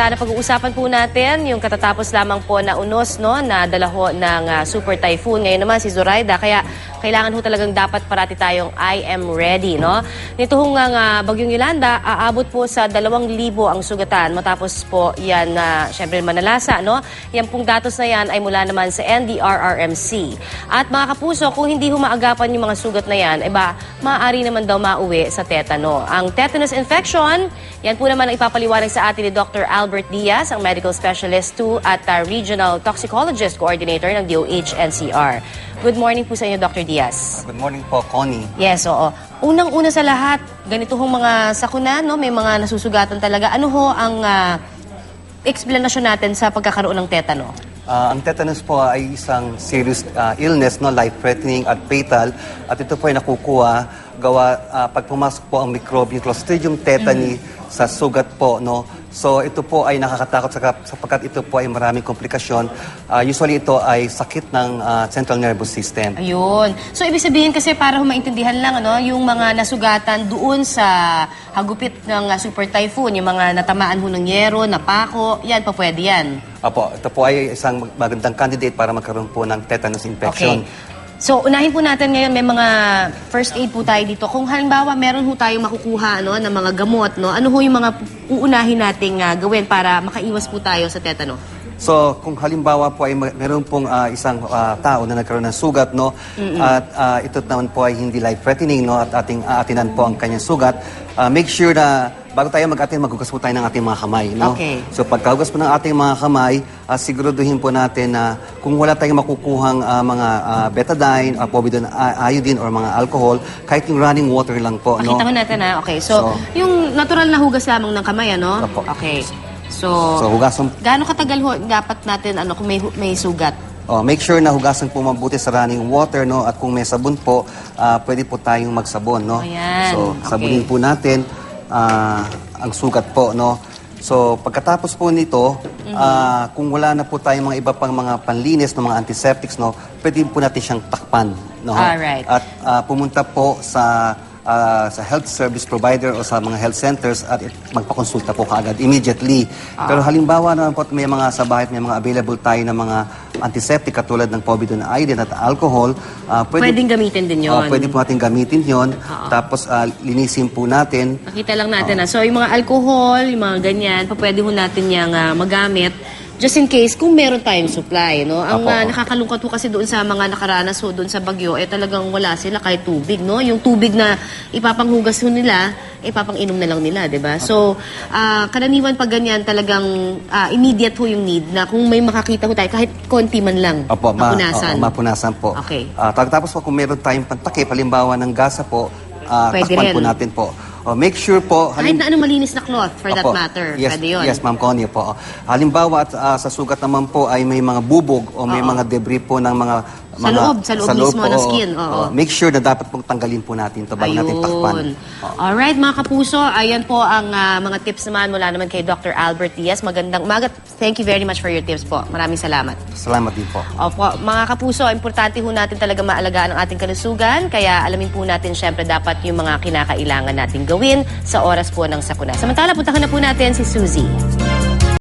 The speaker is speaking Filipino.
ah, napag-uusapan po natin yung katatapos lamang po na unos no, na dalaho ng ah, super typhoon. Ngayon naman si Zoraida, kaya kailangan ho talagang dapat parati tayong I am ready. No? Nito hong nga Bagyong Yolanda, aabot po sa 2,000 ang sugatan matapos po yan na syempre manalasa. No? Yan pong datos na yan ay mula naman sa NDRRMC. At mga kapuso, kung hindi humaagapan yung mga sugat na yan, iba, maaari naman daw mauwi sa tetano. Ang tetanus infection, yan po naman ang ipapaliwanag sa atin ni Dr. Albert Diaz, ang medical specialist 2 at uh, regional toxicologist coordinator ng DOH-NCR. Good morning po sa inyo, Dr. Diaz. Good morning po, Connie. Yes, oo. Unang-una sa lahat, ganito hong mga sakuna, no? may mga nasusugatan talaga. Ano ho ang ah, explanation natin sa pagkakaroon ng tetano? Ah, ang tetanus po ay isang serious ah, illness, no, life-threatening at fatal. At ito po ay nakukuha gawa ah, pag pumasok po ang microbial Clostridium tetani sa sugat po. No? So ito po ay nakakatakot saka- sapagkat ito po ay maraming komplikasyon. Ah, usually ito ay sakit ng ah, central nervous system. Ayun. So, ibig sabihin kasi para ho maintindihan lang, ano, yung mga nasugatan doon sa hagupit ng ah, super typhoon, yung mga natamaan ho ng yero, napako, yan pa pwede yan. Apo, ito po ay isang magandang candidate para magkaroon po ng tetanus infection. Okay. So, unahin po natin ngayon, may mga first aid po tayo dito. Kung halimbawa, meron ho tayong makukuha no, ng mga gamot, no, ano ho yung mga uunahin nating ah, gawin para makaiwas po tayo sa tetano? So, kung halimbawa po ay meron pong ah, isang ah, tao na nagkaroon ng sugat, no? At ah, ito naman po ay hindi life-threatening, no? At ating aatinan po ang kanyang sugat. ah, make sure na bago tayo mag-atin, maghugas po tayo ng ating mga kamay, no? Okay. So, pagkahugas po ng ating mga kamay, ah, siguraduhin po natin na kung wala tayong makukuhang ah, mga ah, betadine, uh, povidone, iodine, or mga alcohol, kahit yung running water lang po, no? Pakita mo natin ha. Okay, so, So- yung natural na hugas lamang ng kamay, ano? Opo. Okay. So, So, hugasan gaano katagal ho dapat natin ano kung may may sugat? Oh, make sure na hugasan po mabuti sa running water, no? At kung may sabon po, ah, pwede po tayong magsabon, no? Ayan, So, okay. sabunin po natin ah, ang sugat po, no? So, pagkatapos po nito, Mhm. ah, kung wala na po tayong mga iba pang mga panlinis, no, mga antiseptics, no, pwede po natin siyang takpan, no? Alright. At ah, pumunta po sa ah, sa health service provider o sa mga health centers at magpakonsulta po kaagad immediately. Ah. Pero halimbawa naman po at may mga sa bahay may mga available tayo ng mga antiseptic katulad ng povidone iodine at alcohol, ah, Pwedeng gamitin din yun. Oh, pwede po natin gamitin yon. Tapos ah, linisin po natin. Nakita lang natin na. So, yung mga alcohol, yung mga ganyan, pa pwede ho natin yung ah, magamit just in case kung meron tayong supply, no? Ang Apo. ah, nakakalungkot ho kasi doon sa mga nakaranas ho doon sa bagyo, eh talagang wala sila kahit tubig, no? Yung tubig na ipapanghugas ho nila, ipapang-inom na lang nila, 'di ba? So, ah, karaniwan pag ganyan talagang ah, immediate ho yung need na kung may makakita ho tayo kahit konti man lang ma- mapunasan. oo, mapunasan po. Okay. Ah, tapos po kung meron tayong pantakip, halimbawa ng gasa po, ah, Pwede takpan po rin. natin po. Oh, make sure po, kahit na ano malinis na cloth for that Opo. matter, Yes, pwede yun. Yes, Ma'am Connie po. Halimbawa at ah, sa sugat naman po ay may mga bubog o may mga debris po ng mga Sa mga, loob, sa loob mismo ng oo. skin, oo. Oo. Make sure na dapat pong tanggalin po natin ito bago natin takpan. Ayun. Alright, mga kapuso, ayan po ang ah, mga tips naman mula naman kay Dr. Albert Diaz. Magandang umaga. Thank you very much for your tips po. Maraming salamat. Salamat din po. Opo, mga kapuso, importante ho natin talaga maalagaan ang ating kalusugan. Kaya alamin po natin syempre dapat yung mga kinakailangan nating gawin sa oras po ng sakuna. Samantala, puntahan na po natin si Suzy.